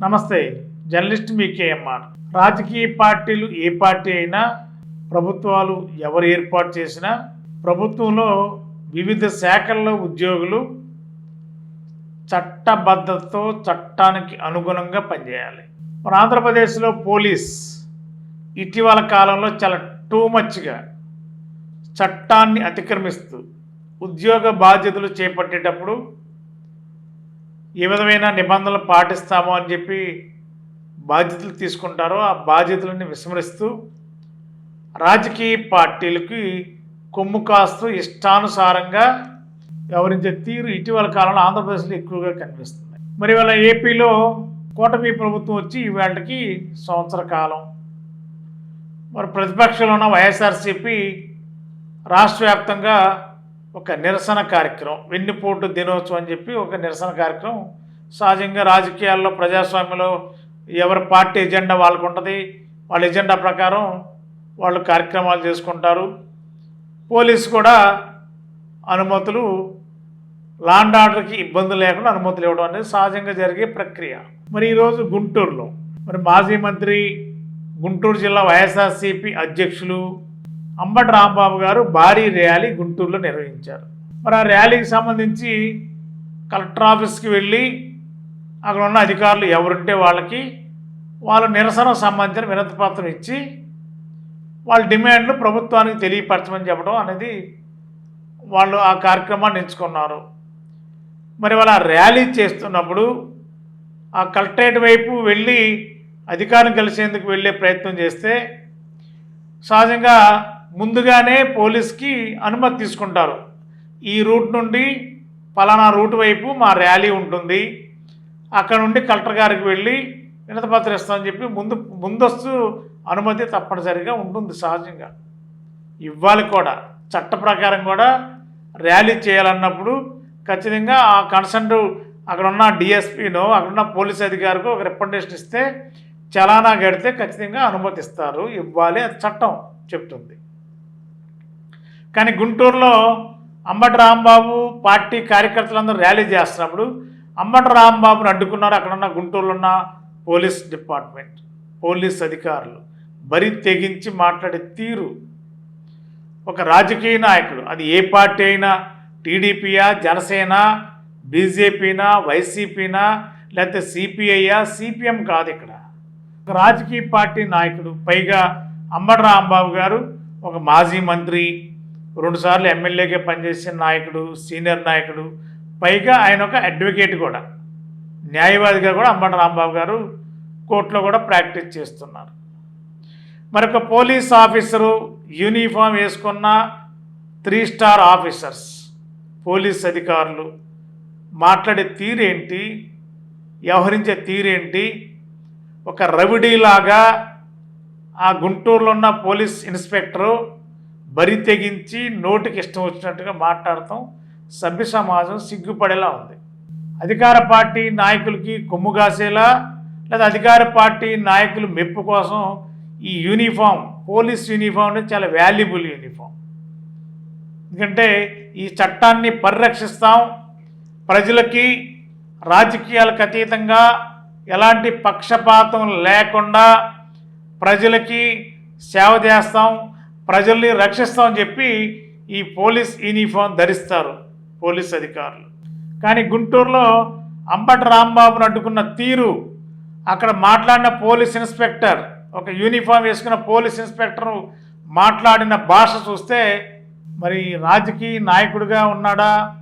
నమస్తే జర్నలిస్ట్ మీ కేఎంఆర్. రాజకీయ పార్టీలు ఏ పార్టీ అయినా ప్రభుత్వాలు ఎవరు ఏర్పాటు చేసినా ప్రభుత్వంలో వివిధ శాఖల్లో ఉద్యోగులు చట్టబద్ధతతో చట్టానికి అనుగుణంగా పనిచేయాలి. మన ఆంధ్రప్రదేశ్లో పోలీస్ ఇటీవల కాలంలో చాలా టూ మచ్గా చట్టాన్ని అతిక్రమిస్తూ ఉద్యోగ బాధ్యతలు చేపట్టేటప్పుడు ఏ విధమైన నిబంధనలు పాటిస్తాము అని చెప్పి బాధ్యతలు తీసుకుంటారో ఆ బాధ్యతలను విస్మరిస్తూ రాజకీయ పార్టీలకి కొమ్ము కాస్తూ ఇష్టానుసారంగా వ్యవహరించే తీరు ఇటీవల కాలంలో ఆంధ్రప్రదేశ్లో ఎక్కువగా కనిపిస్తుంది. మరి ఇవాళ ఏపీలో కూటమి ప్రభుత్వం వచ్చి ఈవేళకి సంవత్సర కాలం. మరి ప్రతిపక్షంలో ఉన్న వైఎస్ఆర్సీపీ రాష్ట్ర వ్యాప్తంగా ఒక నిరసన కార్యక్రమం వెన్నుపోటు దినోత్సవం అని చెప్పి ఒక నిరసన కార్యక్రమం. సహజంగా రాజకీయాల్లో ప్రజాస్వామ్యంలో ఎవరి పార్టీ ఎజెండా వాళ్ళకు ఉంటుంది వాళ్ళ ఎజెండా ప్రకారం వాళ్ళు కార్యక్రమాలు చేసుకుంటారు. పోలీసు కూడా అనుమతులు లాండ్ ఆర్డర్కి ఇబ్బంది లేకుండా అనుమతులు ఇవ్వడం అనేది సహజంగా జరిగే ప్రక్రియ. మరి ఈరోజు గుంటూరులో మరి మాజీ మంత్రి గుంటూరు జిల్లా వైఎస్ఆర్సీపీ అధ్యక్షులు అంబటి రాంబాబు గారు భారీ ర్యాలీ గుంటూరులో నిర్వహించారు. మరి ఆ ర్యాలీకి సంబంధించి కలెక్టర్ ఆఫీస్కి వెళ్ళి అక్కడ ఉన్న అధికారులు ఎవరుంటే వాళ్ళకి వాళ్ళ నిరసన సంబంధించిన వినతి పత్రం ఇచ్చి వాళ్ళ డిమాండ్లు ప్రభుత్వానికి తెలియపరచమని చెప్పడం అనేది వాళ్ళు ఆ కార్యక్రమాన్ని ఎంచుకున్నారు. మరి వాళ్ళ ర్యాలీ చేస్తున్నప్పుడు ఆ కలెక్టరేట్ వైపు వెళ్ళి అధికారం కలిసేందుకు వెళ్ళే ప్రయత్నం చేస్తే సహజంగా ముందుగానే పోలీస్కి అనుమతి తీసుకుంటారు. ఈ రూట్ నుండి పలానా రూట్ వైపు మా ర్యాలీ ఉంటుంది. అక్కడ నుండి కలెక్టర్ గారికి వెళ్ళి వినతపత్రం ఇస్తామని చెప్పి ముందు ముందస్తు అనుమతి తప్పనిసరిగా ఉంటుంది సహజంగా. ఇవ్వాలి కూడా. చట్ట ప్రకారం కూడా ర్యాలీ చేయాలన్నప్పుడు ఖచ్చితంగా ఆ కన్సర్న్ అక్కడ ఉన్న డిఎస్పీనో అక్కడ ఉన్న పోలీస్ అధికారికి ఒక రిప్రజెంటేషన్ ఇస్తే చలానా కడితే ఖచ్చితంగా అనుమతిస్తారు. ఇవ్వాలి. అది చట్టం చెప్తుంది. కానీ గుంటూరులో అంబటి రాంబాబు పార్టీ కార్యకర్తలందరూ ర్యాలీ చేస్తున్నప్పుడు అంబటి రాంబాబుని అడ్డుకున్నారు. అక్కడ ఉన్న గుంటూరులో ఉన్న పోలీస్ డిపార్ట్మెంట్ పోలీస్ అధికారులు. బరి తెగించి మాట్లాడే తీరు ఒక రాజకీయ నాయకుడు. అది ఏ పార్టీ అయినా టీడీపీయా జనసేన బీజేపీనా వైసీపీనా లేకపోతే సిపిఐయా సిపిఎం కాదు ఇక్కడ. ఒక రాజకీయ పార్టీ నాయకుడు పైగా అంబటి రాంబాబు గారు ఒక మాజీ మంత్రి రెండుసార్లు ఎమ్మెల్యేగా పనిచేసిన నాయకుడు సీనియర్ నాయకుడు పైగా ఆయన ఒక అడ్వకేట్ కూడా. న్యాయవాదిగా కూడా అంబట రాంబాబు గారు కోర్టులో కూడా ప్రాక్టీస్ చేస్తున్నారు. మరొక పోలీస్ ఆఫీసరు యూనిఫామ్ వేసుకున్న త్రీ స్టార్ ఆఫీసర్స్ పోలీస్ అధికారులు మాట్లాడే తీరేంటి వ్యవహరించే తీరేంటి ఒక రవిడీలాగా ఆ గుంటూరులో ఉన్న పోలీస్ ఇన్స్పెక్టరు బరి తెగించి నోటికి ఇష్టం వచ్చినట్టుగా మాట్లాడటం సభ్య సమాజం సిగ్గుపడేలా ఉంది. అధికార పార్టీ నాయకులకి కొమ్ము కాసేలా లేదా అధికార పార్టీ నాయకులు మెప్పు కోసం ఈ యూనిఫామ్ పోలీస్ యూనిఫామ్ అనేది చాలా వాల్యుబుల్ యూనిఫామ్. ఎందుకంటే ఈ చట్టాన్ని పరిరక్షిస్తాం. ప్రజలకి రాజకీయాలకు అతీతంగా ఎలాంటి పక్షపాతం లేకుండా ప్రజలకి సేవ చేస్తాం. ప్రజల్ని రక్షిస్తామని చెప్పి ఈ పోలీస్ యూనిఫామ్ ధరిస్తారు పోలీస్ అధికారులు. కానీ గుంటూరులో అంబటి రాంబాబును అడ్డుకున్న తీరు అక్కడ మాట్లాడిన పోలీస్ ఇన్స్పెక్టర్ ఒక యూనిఫామ్ వేసుకున్న పోలీస్ ఇన్స్పెక్టర్ మాట్లాడిన భాష చూస్తే మరి రాజకీయ నాయకుడిగా ఉన్నాడా?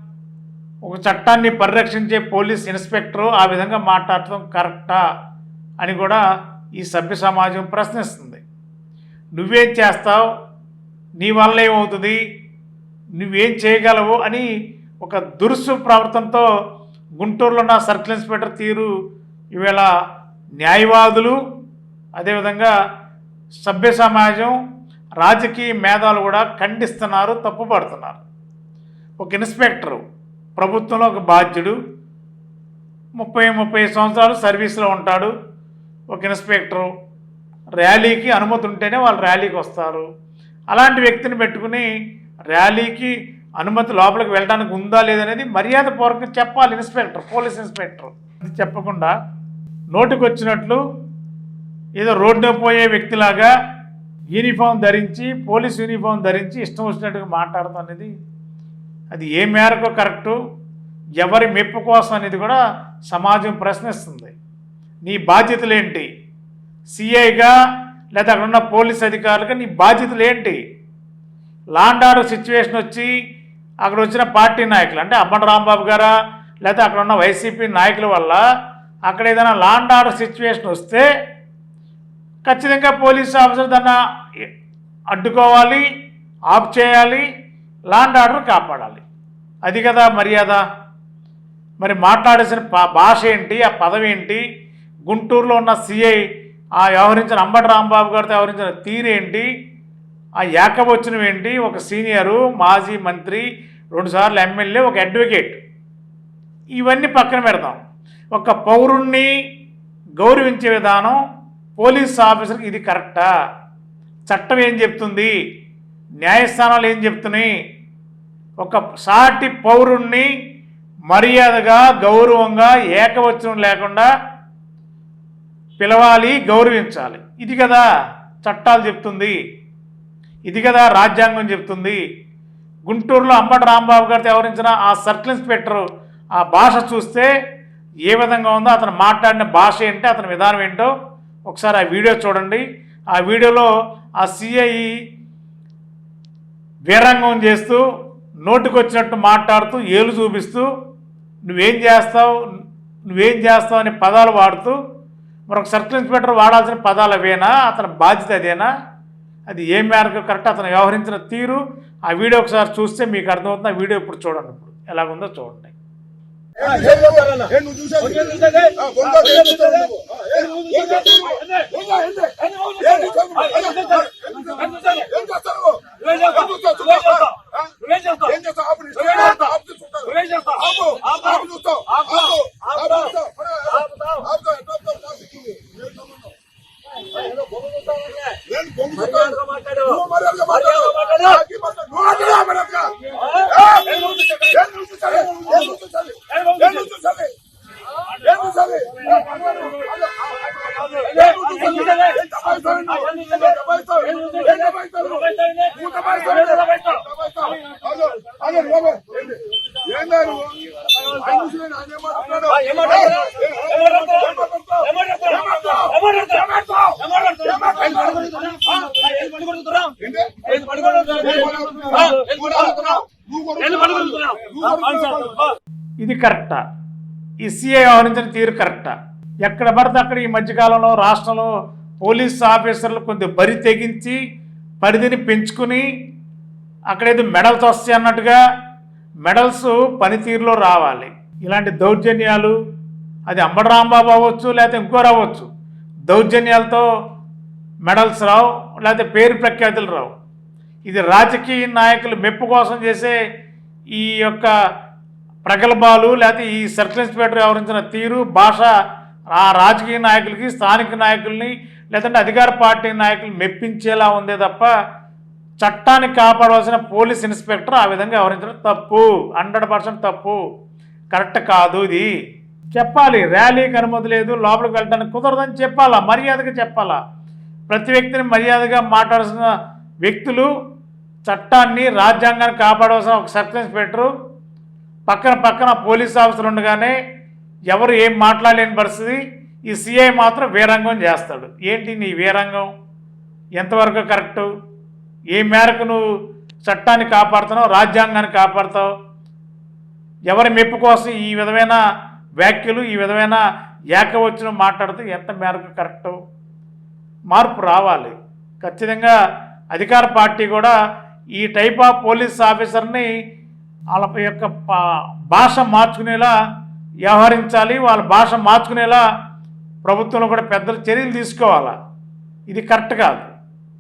ఒక చట్టాన్ని పరిరక్షించే పోలీస్ ఇన్స్పెక్టరు ఆ విధంగా మాట్లాడటం కరెక్టా? అని కూడా ఈ సభ్య సమాజం ప్రశ్నిస్తుంది. నువ్వేం చేస్తావు? నీ వల్ల ఏమవుతుంది? నువ్వేం చేయగలవు? అని ఒక దురుసు ప్రవర్తనతో గుంటూరులో ఉన్న సర్కిల్ ఇన్స్పెక్టర్ తీరు ఈవేళ న్యాయవాదులు అదేవిధంగా సభ్య సమాజం రాజకీయ మేధాలు కూడా ఖండిస్తున్నారు తప్పుపడుతున్నారు. ఒక ఇన్స్పెక్టరు ప్రభుత్వంలో ఒక బాధ్యుడు ముప్పై ముప్పై సంవత్సరాలు సర్వీస్లో ఉంటాడు. ఒక ఇన్స్పెక్టరు ర్యాలీకి అనుమతి ఉంటేనే వాళ్ళు ర్యాలీకి వస్తారు. అలాంటి వ్యక్తిని పెట్టుకుని ర్యాలీకి అనుమతి లోపలికి వెళ్ళడానికి ఉందా లేదనేది మర్యాదపూర్వకంగా చెప్పాలి ఇన్స్పెక్టర్ పోలీస్ ఇన్స్పెక్టర్. అది చెప్పకుండా నోటికొచ్చినట్లు ఏదో రోడ్డు పోయే వ్యక్తిలాగా యూనిఫామ్ ధరించి పోలీస్ యూనిఫామ్ ధరించి ఇష్టం వచ్చినట్టుగా మాట్లాడతాం అనేది అది ఏ మేరకు కరెక్టు ఎవరి మెప్పు కోసం అనేది కూడా సమాజం ప్రశ్నిస్తుంది. నీ బాధ్యతలు ఏంటి? సిఐగా లేదా అక్కడ ఉన్న పోలీస్ అధికారులకు నీ బాధ్యతలు ఏంటి? లాండ్ ఆర్డర్ సిచ్యువేషన్ వచ్చి అక్కడ వచ్చిన పార్టీ నాయకులు అంటే అమ్మన్ రాంబాబు గారా లేకపోతే అక్కడ ఉన్న వైసీపీ నాయకుల వల్ల అక్కడ ఏదైనా లాండ్ ఆర్డర్ సిచ్యువేషన్ వస్తే ఖచ్చితంగా పోలీస్ ఆఫీసర్ దాన్ని అడ్డుకోవాలి ఆఫ్ చేయాలి లాండ్ ఆర్డర్ కాపాడాలి. అది కదా మర్యాద. మరి మాట్లాడాల్సిన పా- భాష ఏంటి ఆ పదవి ఏంటి? గుంటూరులో ఉన్న సిఐ ఆ వ్యవహరించిన అంబటి రాంబాబు గారితో వ్యవహరించిన తీరేంటి ఆ ఏకవచనం ఏంటి? ఒక సీనియరు మాజీ మంత్రి రెండుసార్లు ఎమ్మెల్యే ఒక అడ్వకేట్. ఇవన్నీ పక్కన పెడదాం. ఒక పౌరుణ్ణి గౌరవించే విధానం పోలీస్ ఆఫీసర్కి ఇది కరెక్టా? చట్టం ఏం చెప్తుంది? న్యాయస్థానాలు ఏం చెప్తున్నాయి? ఒక సాటి పౌరుణ్ణి మర్యాదగా గౌరవంగా ఏకవచనం లేకుండా పిలవాలి గౌరవించాలి. ఇది కదా చట్టాలు చెప్తుంది. ఇది కదా రాజ్యాంగం చెప్తుంది. గుంటూరులో అంబటి రాంబాబు గారితో వ్యవహరించిన ఆ సర్కిల్ ఇన్స్పెక్టర్ ఆ భాష చూస్తే ఏ విధంగా ఉందో అతను మాట్లాడిన భాష ఏంటి అతని విధానం ఏంటో ఒకసారి ఆ వీడియో చూడండి. ఆ వీడియోలో ఆ సిఐ వీరంగం చేస్తూ నోటికొచ్చినట్టు మాట్లాడుతూ ఏలు చూపిస్తూ నువ్వేం చేస్తావు నువ్వేం చేస్తావు అనే పదాలు వాడుతూ మరొక సర్కిల్ ఇన్స్పెక్టర్ వాడాల్సిన పదాలు అవేనా అతని బాధ్యత అదేనా అది ఏ మేరకు కరెక్ట్ అతను వ్యవహరించిన తీరు ఆ వీడియో ఒకసారి చూస్తే మీకు అర్థమవుతుంది ఆ వీడియో ఇప్పుడు చూడండి ఇప్పుడు ఎలాగుందో చూడండి ఏం చేస్తావు నువ్వు? ఏందా, ఏంది? ఏం చూసావు నువ్వు? ఏం చేస్తావు? ఏం చేస్తావు? ఏం చేస్తావు నువ్వు? ఏం చూస్తావు? చూస్తావా? ఆ? ఏం చేస్తావు? ఆపు నీ ఇష్టం. ఆపు చూస్తావు. ఆపు. ఆపు చూస్తావు. ఆపు. ఆపు చూస్తావు. ఆపుతావు. ఎట్లా ఆపుతావు? ఆపు. ఏం సంబంధం? ఏదో బొమ్మ చూస్తావా? నేను బొమ్మ చూస్తాను. నువ్వు మర్యాదగా మాట్లాడు. నాకీ మాట్లాడు. నువ్వు మాట్లాడు, మర్యాదగా. ఏ? ఏం నువ్వు చూసావు? ఏం నువ్వు చూసావు? ఏం నువ్వు చూసావు? ఏం నువ్వు చూసావు? ఏం చూసావు? ఏం నువ్వు చూసావు? ఏం దబాయిస్తావు నువ్వు? ఏం దబాయిస్తావు? ఏం దబాయిస్తావు నువ్వు? నువ్వు దబాయిస్తావు? ఏం దబాయిస్తావు? ఆగు, ఆగు, బాబు. ఏంది? ఏందా నువ్వు? ఆయన చూసి ఆయన ఏం మాట్లాడు? ఏం మాట్లాడతావు? ఏం మాట్లాడతావు? ఏం మాట్లాడతావు? ఏం మాట్లాడతావు? ఏం మాట్లాడతావు? ఆ? ఏంటి? ఏం మాట్లాడుతున్నావు? నువ్వు మాట్లాడుతున్నావు? నువ్వు కొడుతున్నావు? నువ్వు కొడుతున్నావు? ఇది కరెక్టా. ఈ వ్యవహరించిన తీరు కరెక్టా. ఎక్కడ పడితే అక్కడ ఈ మధ్యకాలంలో రాష్ట్రంలో పోలీస్ ఆఫీసర్లు కొంత బరి తెగించి పరిధిని పెంచుకుని అక్కడేదో మెడల్స్ వస్తాయి అన్నట్టుగా మెడల్స్ పనితీరులో రావాలి. ఇలాంటి దౌర్జన్యాలు అది అంబడరాంబాబు అవ్వచ్చు లేకపోతే ఇంకో అవ్వచ్చు. దౌర్జన్యాలతో మెడల్స్ రావు లేకపోతే పేరు ప్రఖ్యాతులు రావు. ఇది రాజకీయ నాయకులు మెప్పు కోసం చేసే ఈ యొక్క ప్రగల్భాలు లేకపోతే ఈ సర్కిల్ ఇన్స్పెక్టర్ వ్యవహరించిన తీరు భాష ఆ రాజకీయ నాయకులకి స్థానిక నాయకుల్ని లేదంటే అధికార పార్టీ నాయకులు మెప్పించేలా ఉందే తప్ప చట్టాన్ని కాపాడవలసిన పోలీస్ ఇన్స్పెక్టర్ ఆ విధంగా వ్యవహరించడం తప్పు హండ్రెడ్ పర్సెంట్ తప్పు. కరెక్ట్ కాదు ఇది. చెప్పాలి ర్యాలీకి అనుమతి లేదు లోపలికి వెళ్ళడానికి కుదరదని చెప్పాలా? మర్యాదగా చెప్పాలా? ప్రతి వ్యక్తిని మర్యాదగా మాట్లాడాల్సిన వ్యక్తులు చట్టాన్ని రాజ్యాంగాన్ని కాపాడవలసిన ఒక సబ్ ఇన్స్పెక్టరు పక్కన పక్కన పోలీస్ ఆఫీసర్లు ఉండగానే ఎవరు ఏం మాట్లాడలేని పరిస్థితి. ఈ సిఐ మాత్రం వీరంగం చేస్తాడు. ఏంటి నీ వీరంగం? ఎంతవరకు కరెక్టు? ఏ మేరకు నువ్వు చట్టాన్ని కాపాడుతున్నావు రాజ్యాంగాన్ని కాపాడుతావు? ఎవరి మెప్పు కోసం ఈ విధమైన వ్యాఖ్యలు ఈ విధమైన ఏకవచనం మాట్లాడుతూ ఎంత మేరకు కరెక్టు? మార్పు రావాలి. ఖచ్చితంగా అధికార పార్టీ కూడా ఈ టైప్ ఆఫ్ పోలీస్ ఆఫీసర్ని వాళ్ళ యొక్క పా- భాష మార్చుకునేలా వ్యవహరించాలి వాళ్ళ భాష మార్చుకునేలా ప్రభుత్వంలో కూడా పెద్దలు చర్యలు తీసుకోవాలా? ఇది కరెక్ట్ కాదు.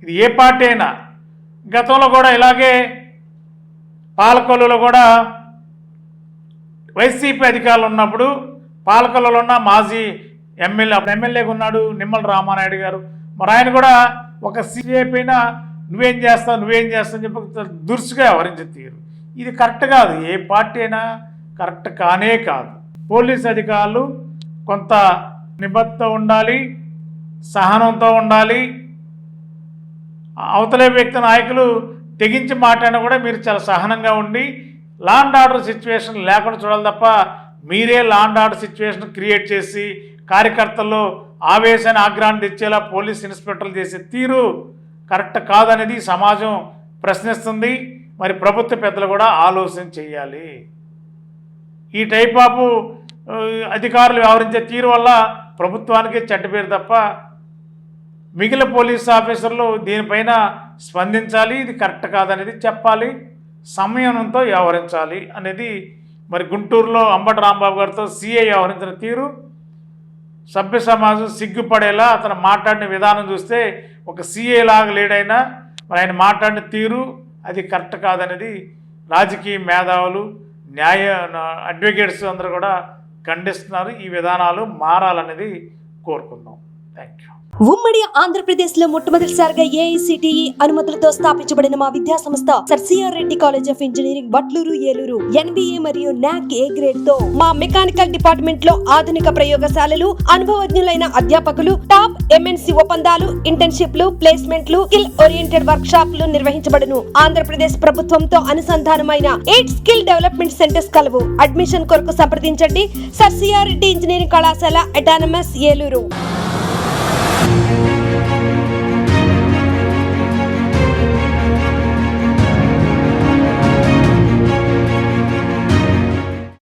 ఇది ఏ పార్టీ అయినా. గతంలో కూడా ఇలాగే పాలకొల్లులో కూడా వైసీపీ అధికారులు ఉన్నప్పుడు పాలకొల్లులో ఉన్న మాజీ ఎమ్మెల్యే అప్పుడు ఎమ్మెల్యేగా ఉన్నాడు నిమ్మల రామానాయుడు గారు. మరి ఆయన కూడా ఒక సీఏ పైన నువ్వేం చేస్తావు నువ్వేం చేస్తావు అని చెప్పి దురుసుగా వ్యవహరించే తీరు. ఇది కరెక్ట్ కాదు. ఏ పార్టీ అయినా కరెక్ట్ కానే కాదు. పోలీస్ అధికారులు కొంత నిబద్ధత ఉండాలి సహనంతో ఉండాలి. అవతలే వ్యక్తి నాయకులు తెగించి మాట్లాడినా కూడా మీరు చాలా సహనంగా ఉండి లాండ్ ఆర్డర్ సిచ్యువేషన్ లేకుండా చూడాలి తప్ప మీరే లాండ్ ఆర్డర్ సిచ్యువేషన్ క్రియేట్ చేసి కార్యకర్తల్లో ఆవేశాన్ని ఆగ్రహాన్ని తెచ్చేలా పోలీస్ ఇన్స్పెక్టర్లు చేసే తీరు కరెక్ట్ కాదనేది సమాజం ప్రశ్నిస్తుంది. మరి ప్రభుత్వ పెద్దలు కూడా ఆలోచన చేయాలి. ఈ టైప్ ఆఫ్ అధికారులు వ్యవహరించే తీరు వల్ల ప్రభుత్వానికి చెడ్డ పేరు తప్ప మిగిలిన పోలీస్ ఆఫీసర్లు దీనిపైన స్పందించాలి ఇది కరెక్ట్ కాదనేది చెప్పాలి సంయమనంతో వ్యవహరించాలి అనేది మరి గుంటూరులో అంబటి రాంబాబు గారితో సీఐ వ్యవహరించిన తీరు. సభ్య సమాజం సిగ్గుపడేలా అతను మాట్లాడిన విధానం చూస్తే ఒక సీఏ లాగా లేడైనా మరి ఆయన మాట్లాడిన తీరు అది కరెక్ట్ కాదనేది రాజకీయ మేధావులు న్యాయ అడ్వకేట్స్ అందరూ కూడా ఖండిస్తున్నారు. ఈ విధానాలు మారాలనేది కోరుకుందాం. థ్యాంక్ యూ ఉమ్మడి ఆంధ్రప్రదేశ్లో మొట్టమొదటిసారిగా ఏఐసిటిఈ అనుమతులతో స్థాపించబడిన మా విద్యా సంస్థ sir C R Reddy college of engineering Batluru Eluru NBA మరియు నాక్ ఏ గ్రేడ్తో మా మెకానికల్ డిపార్ట్మెంట్లో ఆధునిక ప్రయోగశాలలు అనుభవజ్ఞులైన అధ్యాపకులు టాప్ ఎంఎన్సి ఒప్పందాలు ఇంటర్న్షిప్లు ప్లేస్మెంట్లు స్కిల్ ఓరియంటెడ్ వర్క్ షాప్లు నిర్వహించబడును. ఆంధ్రప్రదేశ్ ప్రభుత్వంతో అనుసంధానమైన ఎయిట్ స్కిల్ డెవలప్మెంట్ సెంటర్స్ కలవు. అడ్మిషన్ కొరకు సంప్రదించండి. సర్ సిఆర్ రెడ్డి ఇంజనీరింగ్ కళాశాల అటానమస్ ఏలూరు.